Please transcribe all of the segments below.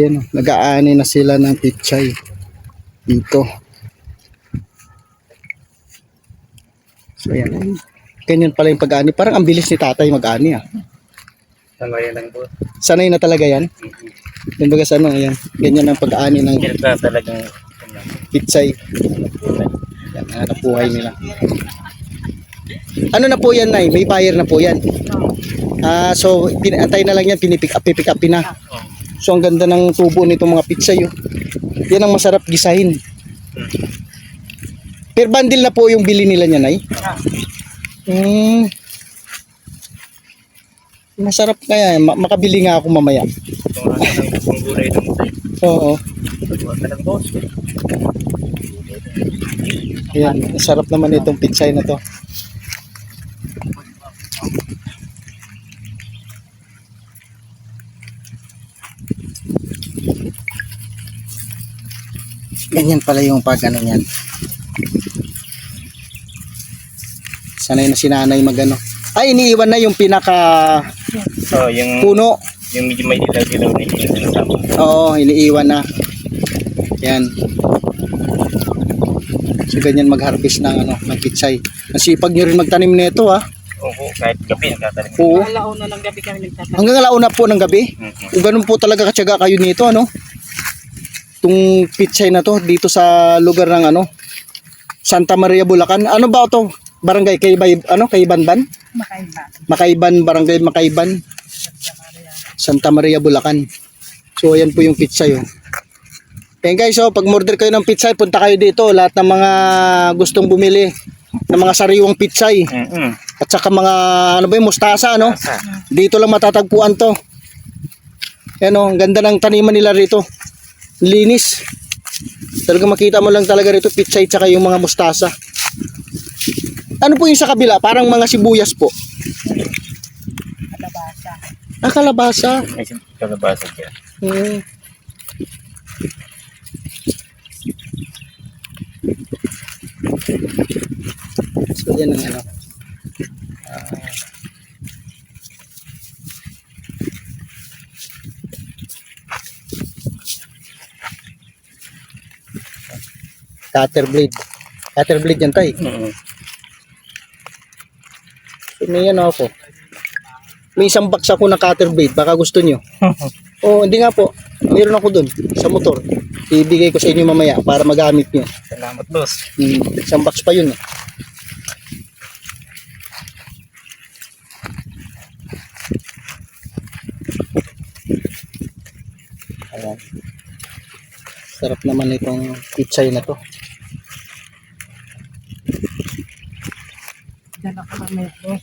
ayan, oh, nag-aani na sila ng pichay. Dito. So, ayan. Ganyan pala yung pag-aani. Parang ang bilis ni tatay mag-aani, ah. Sangayan lang po. Sanay na talaga yan. Kumbaga sa ano, ayan. Ganyan ang pag-aani ng Yan pa talagang pichay. Yan, hanap buhay nila. Ano na po yan, Nay? May buyer na po yan. Ah, so pinantay na lang yan, pinipick up, pipick up na. So ang ganda ng tubo nitong mga pizza yun. Yan ang masarap gisahin. Per bundle na po yung bili nila niya, Nay. Hmm. Masarap kaya, ma- makabili nga ako mamaya. Oo. Yan, masarap naman itong pizza na to. Ganyan pala yung pag ano yan. Sanay na si nanay magano. Ay, iniiwan na yung pinaka So, yung, puno. yung medyo may ilaw-ilaw na yung sinasama. Oo, iniiwan na. Yan. So ganyan mag-harvest ng ano, ng pichay. Nasipag nyo rin magtanim nito ha. Oo, kahit gabi nagtatanim. Oo. Alauna ng gabi kami nagtatanong. Hanggang alauna po ng gabi. Mhm. Kung ganun po talaga katyaga kayo nito ano. Itong pichay na to dito sa lugar ng ano Santa Maria Bulacan. Ano ba to? Barangay Kaybay ano Kaybanban? Makaiba. Makaiban, Barangay Makaiban. Santa Maria Bulacan. So ayan po yung pichay oh. Ayan guys, so pag order kayo ng pichay, punta kayo dito. Lahat ng mga gustong bumili ng mga sariwang pichay. Mhm. At saka mga ano ba yung mustasa no? Dito lang matatagpuan to. Yan o, ang ganda ng taniman nila rito. Linis. Talaga makita mo lang talaga rito, pitsay tsaka yung mga mustasa. Ano po yung sa kabila? Parang mga sibuyas po. Kalabasa. Ah, kalabasa. May kalabasa dyan. Hmm. So, yan ang ano. Ah. Cutter blade. Cutter blade yan tay. Mhm. So, may ano ako. May isang box ako na cutter blade. Baka gusto nyo. Oo, hindi nga po. Meron ako dun sa motor. Ibigay ko sa inyo mamaya para magamit nyo. Salamat boss. Hmm, isang box pa yun. Eh. Ayan. Sarap naman itong pichay na to. Dala ko boss.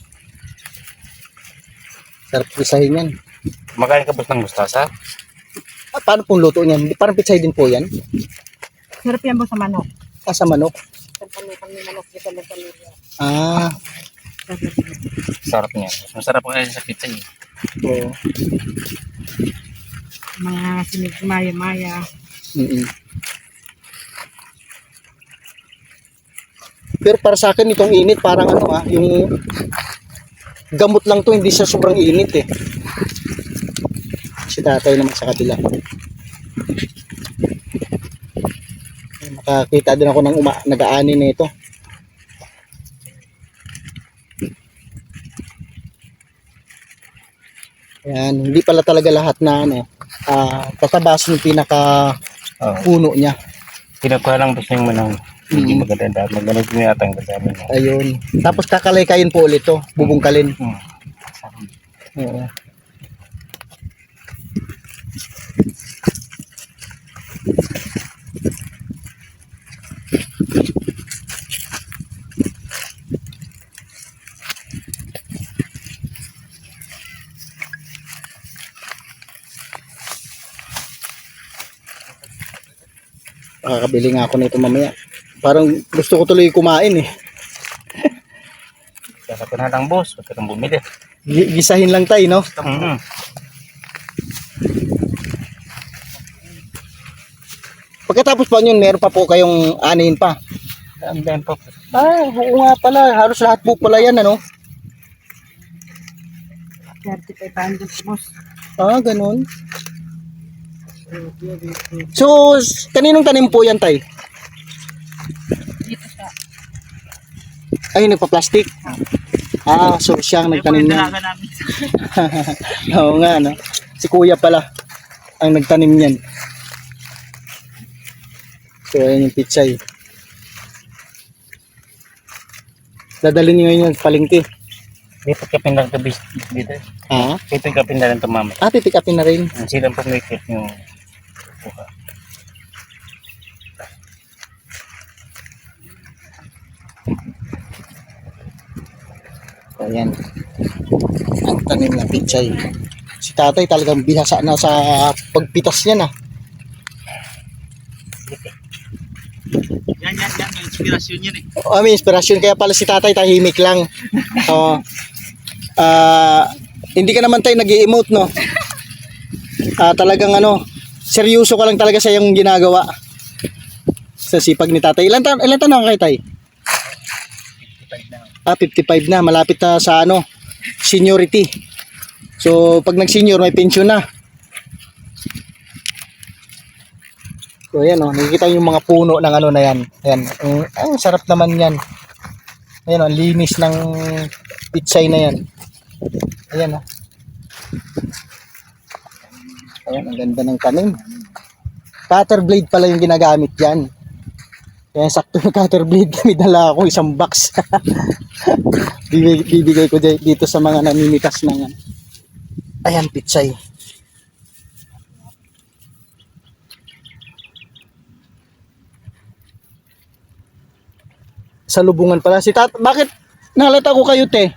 Sarap pisahin yan. Makain ka boss ng mustasa? Ah, paano pong luto niyan? Parang pichay din po yan. Sarap yan boss sa manok. Ah, sa manok. Sa panukan ni manok dito ng pamilya. Ah, Sarap niya. Masarap pa kasi sa pizza eh. oo. Mga sinig maya-maya. Mm-mm. Pero para sa akin itong init parang ano ah, yung gamot lang to hindi siya sobrang init eh. Si tatay naman sa kabila. Makakita din ako ng uma, nag-aani na ito. Ayan, hindi pala talaga lahat na ano, ah tatabas yung pinaka Oo. puno niya. Kinukuha lang boss yung manang hindi Mhm. maganda. Maganda din yata ang kasama niya. Ayun. Tapos kakalikayin po ulit to, bubungkalin. Hmm. Oo. Makakabili nga ako nito mamaya. Parang gusto ko tuloy kumain eh. Kaya ka na lang boss. Huwag ka nang bumili. Gi- Gisahin lang tayo, no? Mhm. Pagkatapos pa yun, meron pa po kayong anihin pa. Ang dami po. Ah, oo nga pala. Halos lahat po pala yan, ano? 35 boss. Ah, ganun. So, kaninong tanim po yan, tay? Dito sa Ay, nagpa-plastic. Ah, so siyang nagtanim niyan. Oo nga, no? Si kuya pala ang nagtanim niyan. So, ayan yung pichay. Dadalhin niyo yun sa palengke. Dito ka pindahan to bis dito. Ha? Dito ka pindahan to mama. Ah, pipick upin na rin. Sila pumikit yung buka. So, ayan. Ang tanim na pichay. Si tatay talagang bihasa na sa pagpitas niya na. Yan, yan, yan. Yung inspirasyon yun eh. Oh, may inspirasyon kaya pala si tatay tahimik lang. Oo. Ah, hindi ka naman tayo nag-emote no. Ah, talagang ano, seryoso ka lang talaga sa yung ginagawa. Sa sipag ni tatay. Ilan taon ilan taon na kay tay? Ah, 55 na, malapit na sa ano, seniority. So, pag nag-senior, may pension na. So, ayan oh, nakikita yung mga puno ng ano na yan. Ayan, ang, ang sarap naman yan. Ayan oh, ang linis ng pitsay na yan. Ayan oh. Ayan, ang ganda ng tanim. Cutter blade pala yung ginagamit yan. Kaya sakto yung cutter blade kami dala ako isang box. bibigay, bibigay ko di- dito sa mga namimitas ng ano. Ayan, pitsay. Sa lubungan pala. Si tat, bakit nalata ko kayo te?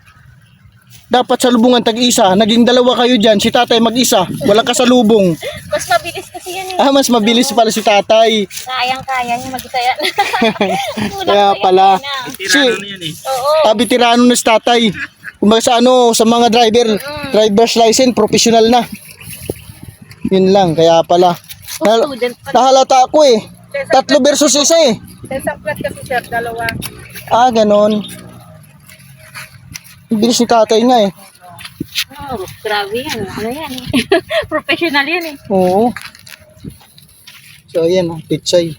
Dapat sa lubungan tag-isa. Naging dalawa kayo dyan. Si tatay mag-isa. Walang kasalubong. Mas mabilis kasi yan eh. Ah, mas mabilis pala si tatay. Kayang-kaya niya mag-isa Kaya pala. na. Si, yun eh. Oo. Tabi tirano na si tatay. Kumbaga sa ano, sa mga driver, driver's license, professional na. Yun lang, kaya pala. Nahal- Student pa. nahalata ako eh. Tatlo versus isa eh. sa plat kasi sir, dalawa. Ah, ganon. Ang bilis ni tatay nga eh. Oh, grabe yan. Ano yan eh. Professional yan eh. Oo. So, ayan, oh, pitsay.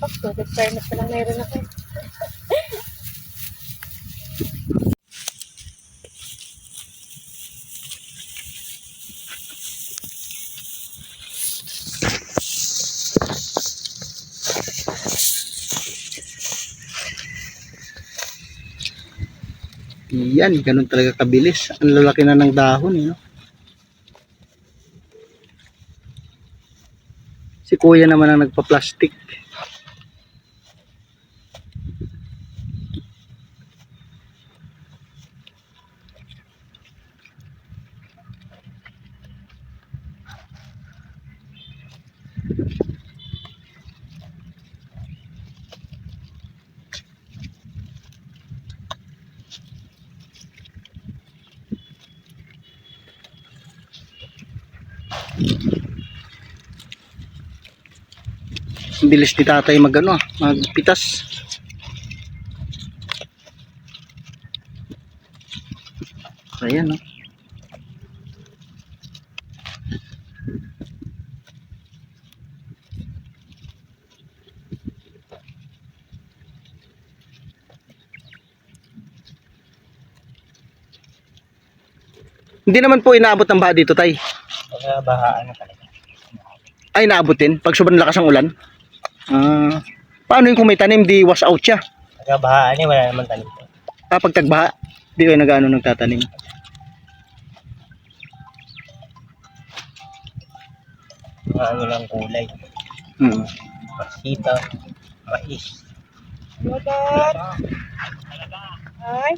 Bakit? Requirement pa lang meron ako. eh. Yan, ganun talaga kabilis. Ang lalaki na ng dahon eh. No? Si kuya naman ang nagpa-plastic. Bilis ni tatay mag ano, magpitas. Ayan no. Hindi naman po inaabot ng baha dito, tay. Pagka bahaan na talaga. Ay, naabutin pag sobrang lakas ng ulan. Ah, paano yung kung may tanim, di wash out siya? Pagka bahaan eh, wala naman tanim. Ah, pag tagbaha, di kayo nag-ano nagtatanim. Mga ano lang kulay. Hmm. Pasita, mais. Modern. Ay.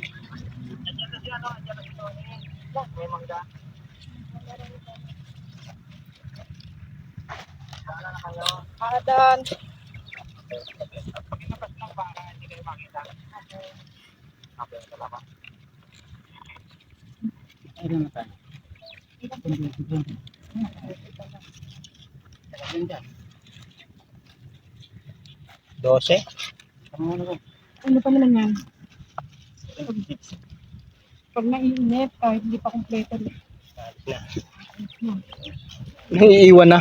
Adan. Dose. Ano pa naman yan? Pag naiinit, kahit hindi pa na. Naiiwan na.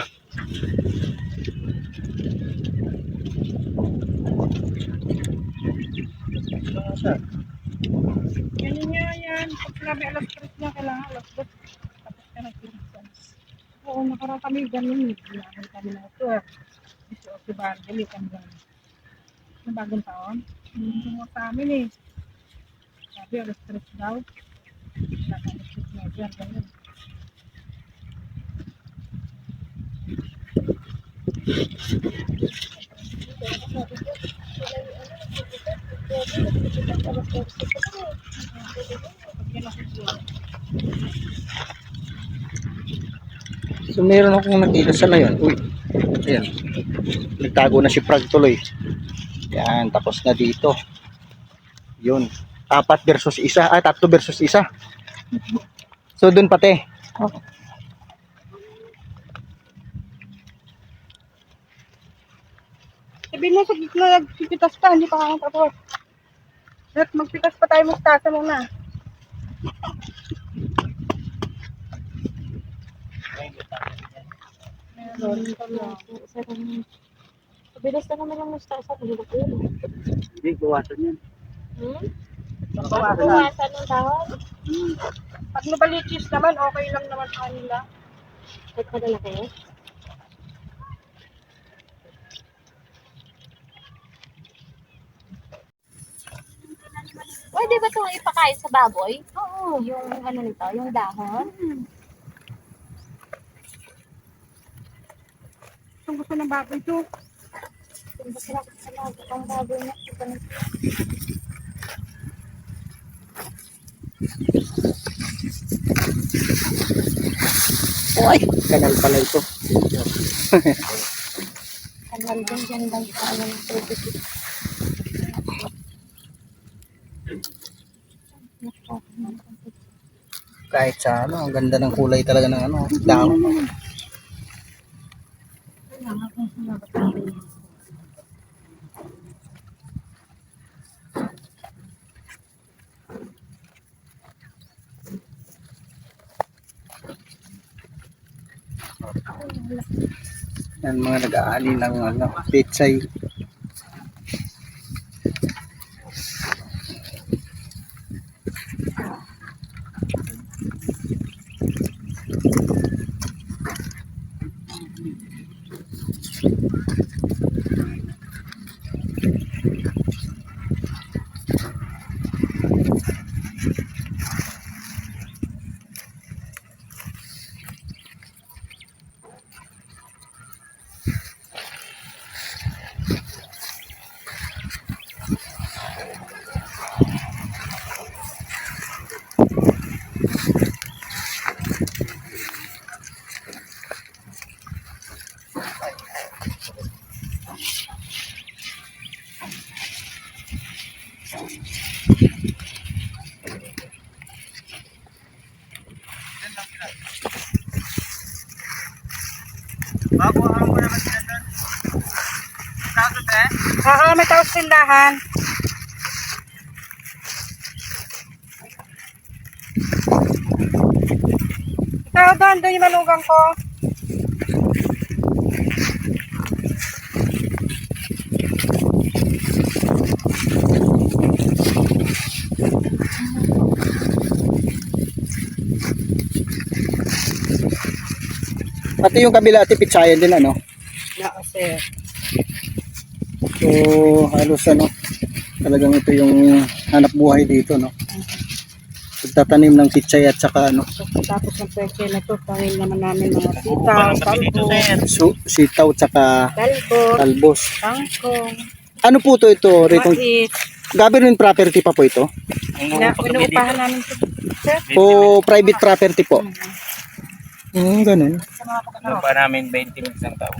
Sinabi alas 3 na, kailangan alas 2. Tapos ka nag-pilisan. Oo, nakarang kami ganun. Kailangan kami na ito. eh. Kasi o si Bargeli kami ganun. Yung bagong taon. Mga sa amin eh. Sabi alas 3 daw. Wala ka alas 3 na dyan. Ganun. So meron akong nakita sa layon. Uy. Ayan. Nagtago na si Prag tuloy. Yan, tapos na dito. Yun. Apat versus isa. Ah, tatlo versus isa. So dun pati. Sabihin mo sa gitna nagpipitas pa, hindi pa kami tapos. At magpitas pa tayo mustasa muna. Bilis na naman ang mustasa. Hindi, gawasan yan. Hmm? Bawasan. Bawasan ng dahon. Pag nabalitis naman, okay lang naman sa kanila. Kahit malalaki. Pwede ba itong ipakain sa baboy? Oo. Yung ano nito, yung dahon. Kung gusto ng baboy ito, Kung gusto sa baboy, ang baboy na ito. Uy, kanal pala ito. Kanal din dyan lang sa ano ng tubig. Kahit sa ano, ang ganda ng kulay talaga ng ano, dahon. Yan mga nag-aali ng ano, pitsay. Oo, may taos tindahan. Ikaw doon, doon yung manugang ko. Pati yung kabila, ati pitsayan din ano. Yeah, sir. So, halos ano, talagang ito yung hanap buhay dito, no? Pagtatanim ng pitsay at saka ano, Tapos ng pwede na to, pangin naman namin mga sitaw, talbo, su sitaw at saka talbo, talbos. tangkong, Ano po to ito? Rito, mais. government property pa po ito? Na, inuupahan namin to. Sir, O private property po? Hmm, ganun. Ano pa namin 20 minutes ang tao.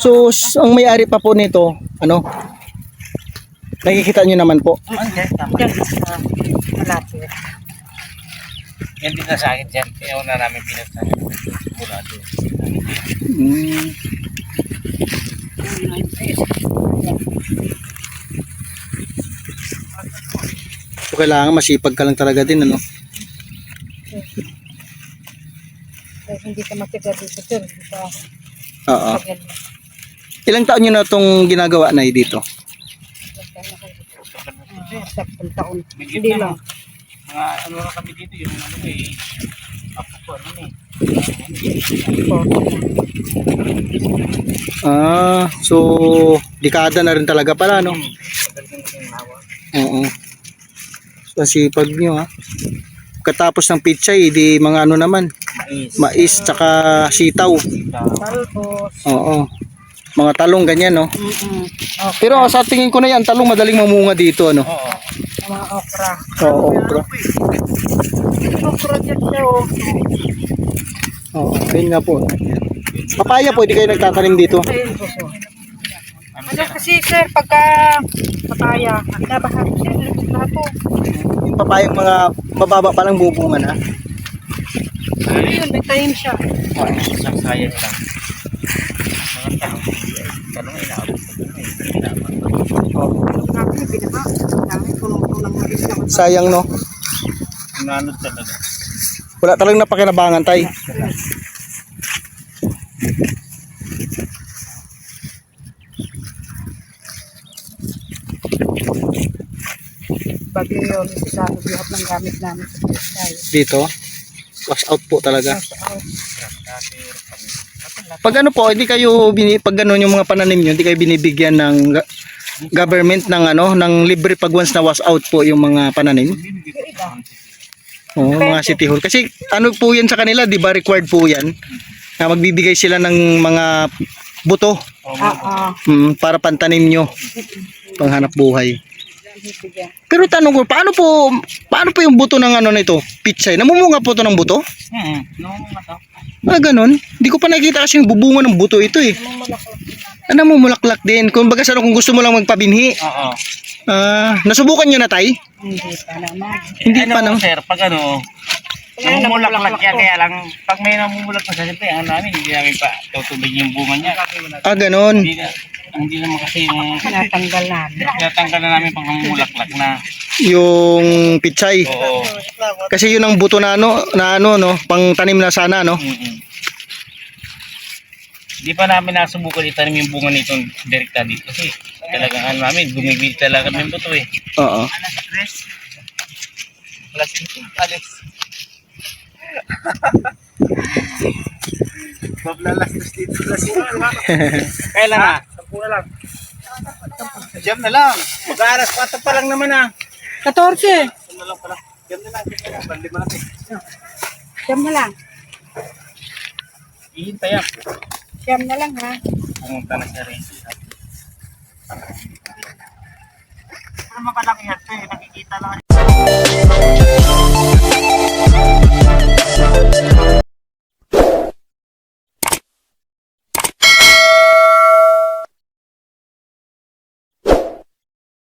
So, ang may-ari pa po nito, ano? Nakikita nyo naman po. Okay, tama. sa malapit. Yan din na sa akin dyan. Kaya una namin pinagsan. Mula doon. Hmm. So, kailangan masipag ka lang talaga din, ano? Kaya hindi ka matiga dito sir. Di ba? Oo. Ilang taon nyo na itong ginagawa na dito? Ah, Sampung taon. Bigit Hindi na, lang. Mga ano lang kami dito, yung ano eh. Ako po, ano eh. Ah, so dekada na rin talaga pala, no? Oo. So, sipag nyo, ha? Katapos ng pichay, di mga ano naman, Mais. tsaka sitaw. Talbos. Oo. Mga talong, ganyan, no? Mm-mm. Okay. Pero sa tingin ko na yan, talong madaling mamunga dito, ano? Oo. Mga okra. Oo, okra. Okra dyan siya oh. Oo, ayun nga po. Papaya po, hindi kayo nagtatanim dito. Ano kasi sir, pagka papaya, nabahan siya, lahat po. Yung papayang mga mababa pa lang bubunga na. Ayun, may time siya. Isang sayang lang. Mga tao, tanong inaabot ko eh. Tama. Naman. Sayang, no? Nanod talaga. Wala talagang napakinabangan, tay. Bagyo yun, isasalo lahat ng gamit namin sa tayo. Dito. Wash out po talaga. Pag ano po, hindi kayo bini, pag ano yung mga pananim nyo, hindi kayo binibigyan ng government ng ano, ng libre pag once na wash out po yung mga pananim. Oo, mga city hall. Kasi ano po yan sa kanila, di ba required po yan? Na magbibigay sila ng mga buto Ah, ah. mm, para pantanim nyo panghanap buhay. Bibigyan. Pero tanong ko, paano po paano po yung buto ng ano nito? Pitsay. Namumunga po to ng buto? Hmm, mga tao. Ah, ganun. Hindi ko pa nakikita kasi yung bubunga ng buto ito eh. Ano mo mulaklak din. Kung baga sa kung gusto mo lang magpabinhi. Oo. Ah, nasubukan nyo na tay? Hindi pa naman. Hindi ano, pa no. sir, pag ano, namumulak-lak yan, kaya lang, pag may namumulak na sa siyempre, ano namin, hindi namin pa tutubig yung bunga niya. Ah, ganun. Hindi na, hindi naman kasi yung Natanggal namin. tinatanggal na namin pag namumulak-lak na. Yung pitsay. Oo. Kasi yun ang buto na ano, na ano no, pang tanim na sana no. Mm-mm. Di pa namin nasubukan itanim yung bunga nitong direkta dito kasi talagang ano namin, bumibili talaga kami buto eh. Oo. Alas tres. Alas cinco. Alas. Maglalas tres dito. Alas Kailan na? Sampu na lang. Jam na lang. Mag-aaras 4 pa lang naman ah. 14. Jam na lang pala. Jam na lang. Jam na lang. Bandi mo natin. Siyam na lang. Ihintay ah. Siyam na lang ha. Pumunta na sa resi. Pero ano mapalaki yan ito eh. Nakikita lang.